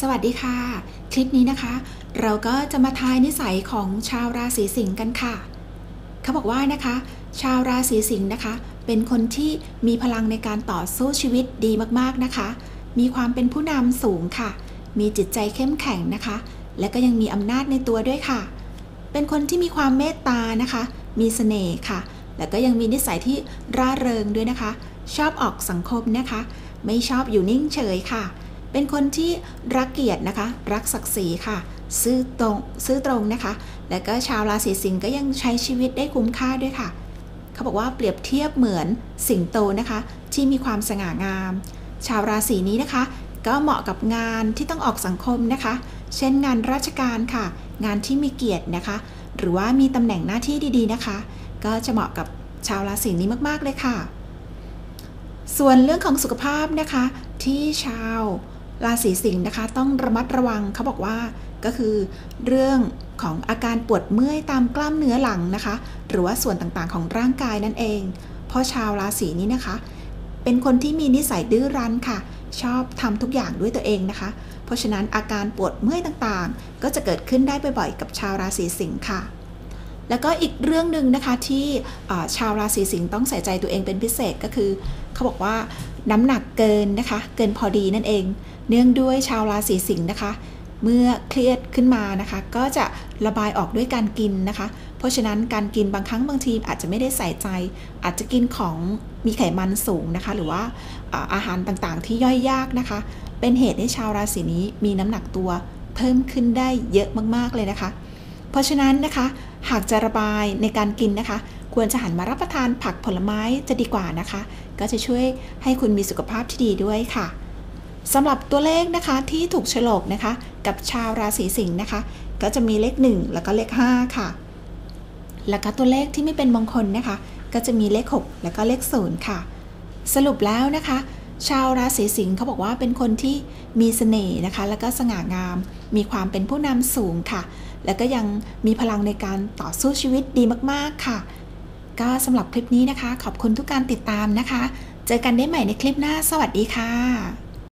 สวัสดีค่ะ คลิปนี้นะคะ เราก็จะมาทายนิสัยของชาวราศีสิงห์กันค่ะ เขาบอกว่านะคะ ชาวราศีสิงห์นะคะ เป็นคนที่มีพลังในการต่อสู้ชีวิตดีมากๆนะคะ มีความเป็นผู้นำสูงค่ะ มีจิตใจเข้มแข็งนะคะ และก็ยังมีอำนาจในตัวด้วยค่ะ เป็นคนที่มีความเมตตานะคะ มีเสน่ห์ค่ะ แล้วก็ยังมีนิสัยที่ร่าเริงด้วยนะคะ ชอบออกสังคมนะคะ ไม่ชอบอยู่นิ่งเฉยค่ะ เป็นคนที่รักเกียรตินะคะ รักศักดิ์ศรีค่ะ ซื่อตรงซื่อตรงนะคะ และก็ชาวราศีสิงห์ก็ยังใช้ชีวิตได้คุ้มค่าด้วยค่ะ เขาบอกว่าเปรียบเทียบเหมือนสิงโตนะคะ ที่มีความสง่างาม ชาวราศีนี้นะคะ ก็เหมาะกับงานที่ต้องออกสังคมนะคะ เช่นงานราชการค่ะ งานที่มีเกียรตินะคะ หรือว่ามีตำแหน่งหน้าที่ดีๆนะคะ ก็จะเหมาะกับชาวราศีนี้มากๆเลยค่ะ ส่วนเรื่องของสุขภาพนะคะ ที่ชาว ราศีสิงห์นะคะ ต้องระมัดระวังเขาบอกว่าก็คือเรื่องของอาการปวดเมื่อยตามกล้ามเนื้อหลังนะคะ หรือว่าส่วนต่างๆของร่างกายนั่นเอง เพราะชาวราศีนี้นะคะ เป็นคนที่มีนิสัยดื้อรั้นค่ะ ชอบทำทุกอย่างด้วยตัวเองนะคะ เพราะฉะนั้นอาการปวดเมื่อยต่างๆ ก็จะเกิดขึ้นได้บ่อยๆกับชาวราศีสิงห์ค่ะ แล้วก็อีกเรื่องหนึ่งนะคะที่ชาวราศีสิงห์ต้องใส่ใจตัวเองเป็นพิเศษก็คือ เขาบอกว่าน้ำหนักเกินนะคะ เกินพอดีนั่นเอง เนื่องด้วยชาวราศีสิงห์นะคะ เมื่อเครียดขึ้นมานะคะ ก็จะระบายออกด้วยการกินนะคะ เพราะฉะนั้นการกินบางครั้งบางทีอาจจะไม่ได้ใส่ใจ อาจจะกินของมีไขมันสูงนะคะ หรือว่าอาหารต่างๆ ที่ย่อยยากนะคะ เป็นเหตุให้ชาวราศีนี้มีน้ำหนักตัวเพิ่มขึ้นได้เยอะมากๆเลยนะคะ เพราะฉะนั้นนะคะ หากจะระบายในการกินนะคะ ควรจะหันมารับประทานผักผลไม้จะดีกว่านะคะ ก็จะช่วยให้คุณมีสุขภาพที่ดีด้วยค่ะสำหรับตัวเลขนะคะที่ถูกฉลกนะคะ กับชาวราศีสิงห์นะคะ ก็จะมีเลข 1 แล้วก็เลข 5 ค่ะ แล้วก็ตัวเลขที่ไม่เป็นมงคลนะคะ ก็จะมีเลข 6 แล้วก็เลข 0 ค่ะ สรุปแล้วนะคะ ชาวราศีสิงห์เขาบอกว่าเป็นคนที่มีเสน่ห์นะคะ แล้วก็สง่างาม มีความเป็นผู้นำสูงค่ะ แล้วก็ยังมีพลังในการต่อสู้ชีวิตดีมากๆค่ะ ก็สำหรับคลิปนี้นะคะ ขอบคุณทุกการติดตามนะคะ เจอกันได้ใหม่ในคลิปหน้า สวัสดีค่ะ